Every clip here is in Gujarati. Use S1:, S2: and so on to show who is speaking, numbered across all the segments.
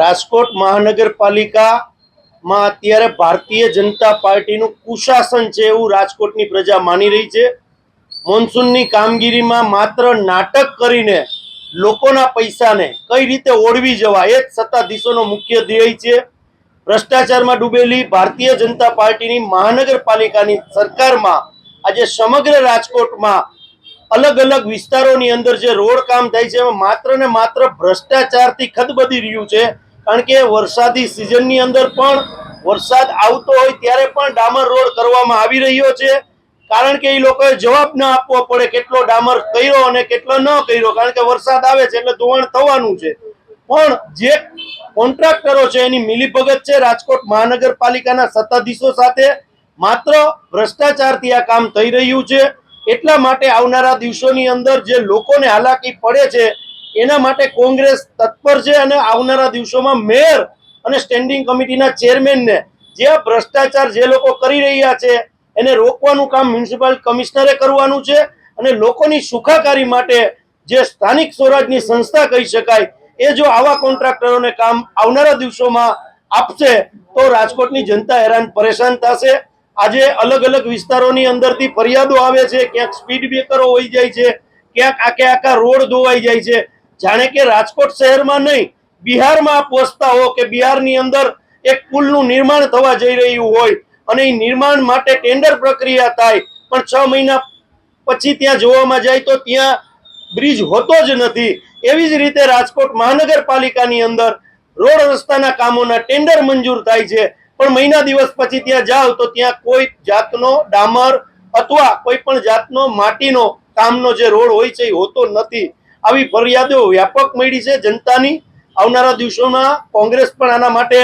S1: રાજકોટ મહાનગરપાલિકામાં અત્યારે ભારતીય જનતા પાર્ટીનું કુશાસન છે એવું રાજકોટની પ્રજા માની રહી છે. મોન્સૂનની કામગીરીમાં માત્ર નાટક કરીને લોકોના પૈસાને કઈ રીતે ઓળવી જવા એ જ સત્તાધીશોનો મુખ્ય ધ્યેય છે. ભ્રષ્ટાચારમાં ડૂબેલી ભારતીય જનતા પાર્ટીની મહાનગરપાલિકાની સરકારમાં આજે સમગ્ર રાજકોટમાં અલગ અલગ વિસ્તારોની અંદર જે રોડ કામ થાય છે, એમાં માત્ર ને માત્ર ભ્રષ્ટાચારથી ખદબદી રહ્યું છે. કારણ કે વરસાદી સિઝનની અંદર પણ વરસાદ આવતો હોય ત્યારે પણ ડામર રોડ કરવામાં આવી રહ્યો છે. કારણ કે એ લોકોએ જવાબ ન આપવો પડે કેટલો ડામર કર્યો અને કેટલો ન કર્યો. કારણ કે વરસાદ આવે છે એટલે ધોવાણ થવાનું છે. પણ જે કોન્ટ્રાક્ટરો છે, એની મિલીભગત છે રાજકોટ મહાનગરપાલિકાના સત્તાધીશો સાથે માત્ર ભ્રષ્ટાચારથી આ કામ થઈ રહ્યું છે. એટલા માટે આવનારા દિવસોની અંદર જે લોકોને હાલાકી પડે છે એના માટે કોંગ્રેસ તત્પર છે અને આવનારા દિવસોમાં મેયર અને સ્ટેન્ડિંગ કમિટીના ચેરમેનને જે ભ્રષ્ટાચાર જે લોકો કરી રહ્યા છે, એને રોકવાનું કામ મ્યુનિસિપલ કમિશનરે કરવાનું છે અને લોકોની સુખાકારી માટે જે સ્થાનિક સ્વરાજની સંસ્થા કહી શકાય, એ જો આવા કોન્ટ્રાક્ટરોને કામ આવનારા દિવસોમાં આપશે, તો રાજકોટની જનતા હેરાન પરેશાન થશે. આજે અલગ અલગ વિસ્તારોની અંદરથી ફરિયાદો આવે છે, ક્યાંક સ્પીડ બ્રેકરો હોઈ જાય છે, ક્યાંક આખે આખા રોડ ધોવાઈ જાય છે. જાણે કે રાજકોટ શહેરમાં નહીં, બિહારમાં પહોંચતા હો કે બિહારની અંદર એક પુલનું નિર્માણ થવા જઈ રહ્યું હોય અને એ નિર્માણ માટે ટેન્ડર પ્રક્રિયા થાય, પણ છ મહિના પછી ત્યાં જોવામાં જાય તો ત્યાં બ્રિજ હોતો જ નથી. એવી જ રીતે રાજકોટ મહાનગરપાલિકાની અંદર રોડ રસ્તાના કામોના ટેન્ડર મંજૂર થાય છે, પણ મહિના દિવસ પછી ત્યાં જાઓ તો ત્યાં કોઈ જાતનો ડામર અથવા કોઈ પણ જાતનો માટીનો કામનો જે રોડ હોય છે એ હોતો નથી. આવી ફરિયાદો વ્યાપક મળી છે જનતાની આવનારા દિવસોમાં કોંગ્રેસ પણ આના માટે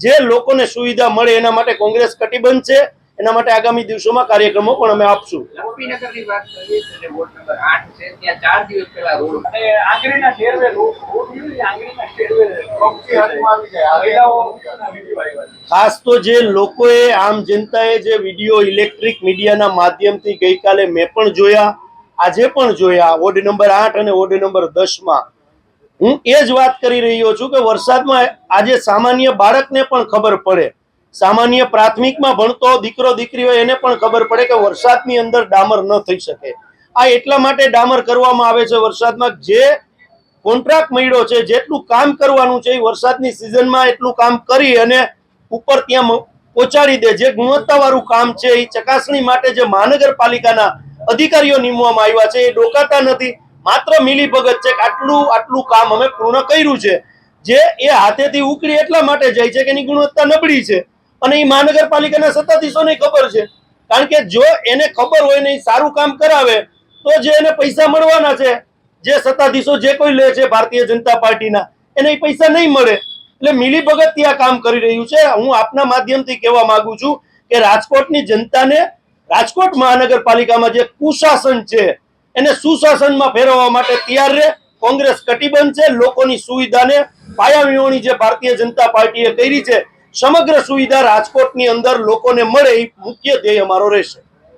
S1: જે લોકોને સુવિધા મળે એના માટે કોંગ્રેસ કટિબદ્ધ છે એના માટે આગામી દિવસોમાં કાર્યક્રમો પણ અમે આપશું
S2: ગોપીનગરની વાત કરીએ તો વોર્ડ નંબર આઠ છે ત્યાં ચાર દિવસ પહેલા રોડ અને આંગળીના ટેરવે રોડ રોડ આંગળીના ટેરવે પ્રોપર્ટી હાથમાં આવી જાય. મહિલાઓના વીડિયો આવ્યા છે.
S1: ખાસ તો જે લોકોએ આમ જનતાએ જે વીડિયો ઇલેક્ટ્રિક મીડિયાના માધ્યમથી ગઈકાલે મેં પણ જોયા આજે પણ જોયા, વોર્ડ નંબર આઠ અને વોર્ડ નંબર દસમાં. હું એ જ વાત કરી રહ્યો છું કે વરસાદમાં આજે સામાન્ય બાળકને પણ ખબર પડે. સામાન્ય પ્રાથમિકમાં ભણતો દીકરો દીકરી હોય એને પણ ખબર પડે કે વરસાદની અંદર ડામર ન થઈ શકે. આ એટલા માટે ડામર કરવામાં આવે છે વરસાદમાં જે કોન્ટ્રાક્ટ મળ્યો છે, જેટલું કામ કરવાનું છે એ વરસાદની સિઝનમાં એટલું કામ કરી અને ઉપર ત્યાં પહોંચાડી દે. જે ગુણવત્તાવાળું કામ છે એ ચકાસણી માટે જે મહાનગરપાલિકાના અધિકારીઓ નીમવામાં આવ્યા છે. એ ડોકાતા નથી. માત્ર મિલીભગત છે આટલું આટલું કામ અમે પૂર્ણ કર્યું છે. જે એ હાથેથી ઉકળી એટલા માટે જાય છે કે એની ગુણવત્તા નબળી છે. અને એ મહાનગરપાલિકાના સત્તાધીશોને ખબર છે. કારણ કે જો એને ખબર હોય ને સારું કામ કરાવે, તો જે એને પૈસા મળવાના છે, જે સત્તાધીશો જે કોઈ લે છે ભારતીય જનતા પાર્ટીના, એને પૈસા નહીં મળે. એટલે મિલીભગત ત્યાં કામ કરી રહ્યું છે. હું આપના માધ્યમથી કહેવા માંગુ છું કે રાજકોટની જનતાને રાજકોટ મહાનગરપાલિકામાં જે કુશાસન છે, એને સુશાસનમાં ફેરવવા માટે તૈયાર રહે. કોંગ્રેસ કટિબંધ છે, લોકોની સુવિધાને પાયાવિહોણી જે ભારતીય જનતા પાર્ટીએ કરી છે, સમગ્ર સુવિધા રાજકોટની અંદર લોકોને મળે, એ મુખ્ય ધ્યેય અમારો રહેશે.